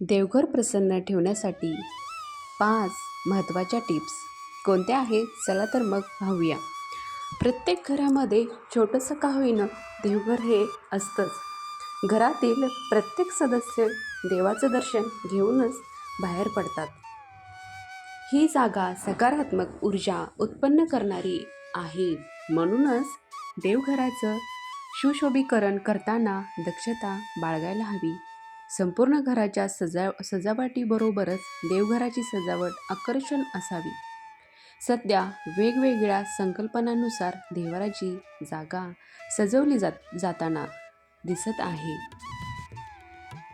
देवघर प्रसन्न ठेवण्यासाठी पाच महत्त्वाच्या टिप्स. कोणत्या आहेत? चला तर मग पाहूया. प्रत्येक घरामध्ये छोटंसं का होईना देवघर हे असतंच. घरातील प्रत्येक सदस्य देवाचं दर्शन घेऊनच बाहेर पडतात. ही जागा सकारात्मक ऊर्जा उत्पन्न करणारी आहे. म्हणूनच देवघराचं सुशोभीकरण करताना दक्षता बाळगायला हवी. संपूर्ण घराच्या सजा सजावटीबरोबरच देवघराची सजावट आकर्षण असावी. सध्या वेगवेगळ्या संकल्पनांनुसार देवाराची जागा सजवली जात जाताना दिसत आहे.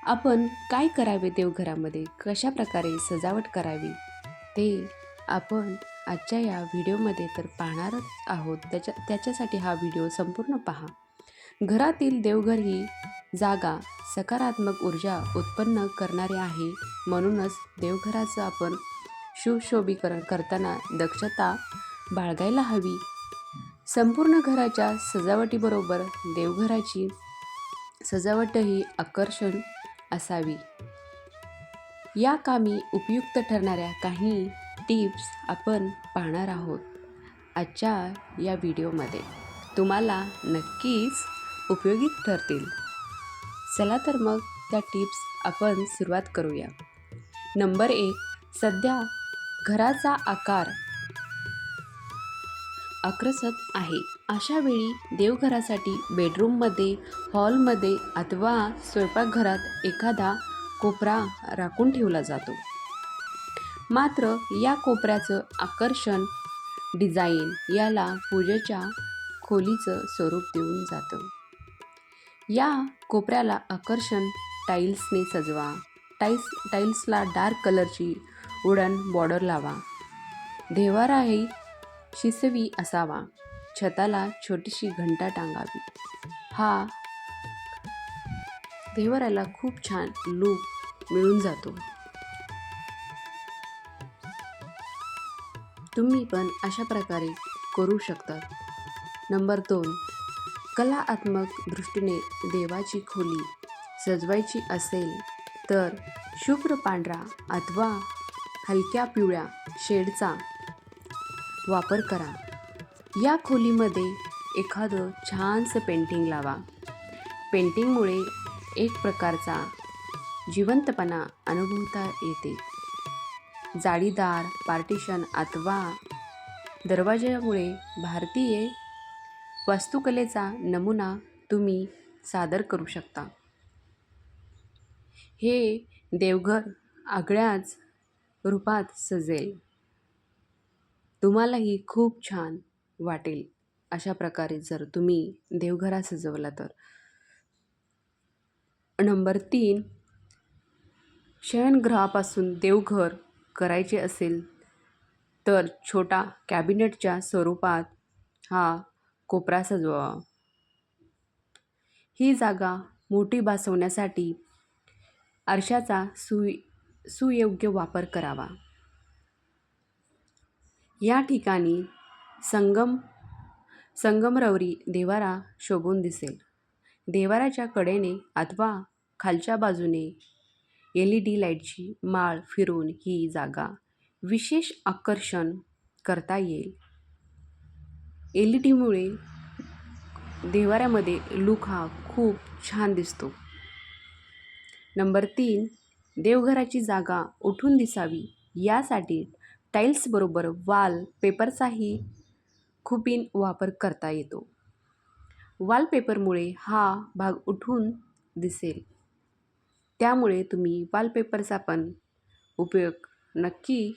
आपण काय करावे देवघरामध्ये? कशा प्रकारे सजावट करावी? ते आपण आजच्या या व्हिडिओमध्ये तर पाहणारच आहोत. त्याच्या त्याच्यासाठी हा व्हिडिओ संपूर्ण पहा. घरातील देवघर ही जागा सकारात्मक ऊर्जा उत्पन्न करणारे आहे. म्हणूनच देवघराचं आपण सुशोभीकरण करताना दक्षता बाळगायला हवी. संपूर्ण घराच्या सजावटीबरोबर देवघराची सजावटही आकर्षण असावी. या कामी उपयुक्त ठरणाऱ्या काही टिप्स आपण पाहणार आहोत आजच्या या व्हिडिओमध्ये. तुम्हाला नक्कीच उपयोगी ठरतील. चला तर मग त्या टिप्स आपण सुरुवात करूया. नंबर एक सध्या घराचा आकार आकर्षक आहे. अशा वेळी देवघरासाठी बेडरूममध्ये हॉलमध्ये अथवा स्वयंपाकघरात एखादा कोपरा राखून ठेवला जातो. मात्र या कोपऱ्याचं आकर्षण डिझाईन याला पूजेच्या खोलीचं स्वरूप देऊन जातं. या कोपऱ्याला आकर्षण टाईल्सने सजवा. टाईल्स टाईल्सला डार्क कलरची उडण बॉर्डर लावा. देवाराही शिसवी असावा. छताला छोटीशी घंटा टांगावी. हा देवाराला खूप छान लूक मिळून जातो. तुम्ही पण अशा प्रकारे करू शकता. नंबर दोन. कलात्मक दृष्टीने देवाची खोली सजवायची असेल तर शुभ्र पांढरा अथवा हलक्या पिवळ्या शेडचा वापर करा. या खोलीमध्ये एखादं छानसं पेंटिंग लावा. पेंटिंगमुळे एक प्रकारचा जिवंतपणा अनुभवता येते. जाळीदार पार्टिशन अथवा दरवाज्यामुळे भारतीय वास्तुकलेचा नमुना तुम्ही सादर करू शकता. हे देवघर आगळ्याच रूपात सजेल. तुम्हालाही खूप छान वाटेल अशा प्रकारे जर तुम्ही देवघरा सजवला तर. नंबर तीन शयनगृहापासून देवघर करायचे असेल तर छोटा कॅबिनेटच्या स्वरूपात हा कोपरा सजवा ही जागा मोठी बसवण्यासाठी आरशाचा सु सुयोग्य वापर करावा. या ठिकाणी संगम संगमरवरी देवारा शोभून दिसेल. देवाराच्या कडेने अथवा खालच्या बाजूने एल ई डी लाईटची माळ फिरून ही जागा विशेष आकर्षण करता येईल. एल ई डीमुळे देवाऱ्यामध्ये लूक हा खूप छान दिसतो. नंबर तीन देवघराची जागा उठून दिसावी. यासाठी टाईल्सबरोबर वाल पेपरचाही खुपीन वापर करता येतो. वॉलपेपरमुळे हा भाग उठून दिसेल. त्यामुळे तुम्ही वॉलपेपरचा पण उपयोग नक्की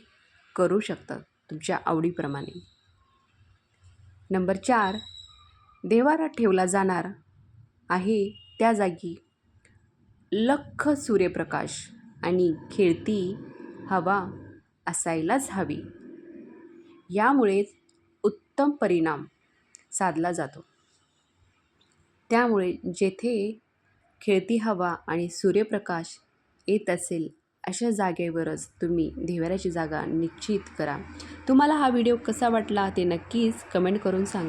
करू शकता तुमच्या आवडीप्रमाणे. नंबर चार. देवारा ठेवला जाणार आहे त्या जागी. लख सूर्यप्रकाश आणि खेळती हवा असायलाच हवी. यामुळेच उत्तम परिणाम साधला जातो. त्यामुळे जेथे खेळती हवा आणि सूर्यप्रकाश येत असेल अशा जागेवरच तुम्ही देवाऱ्याची जागा निश्चित करा. तुम्हाला हा व्हिडिओ कसा वाटला ते नक्कीच कमेंट करून सांगा.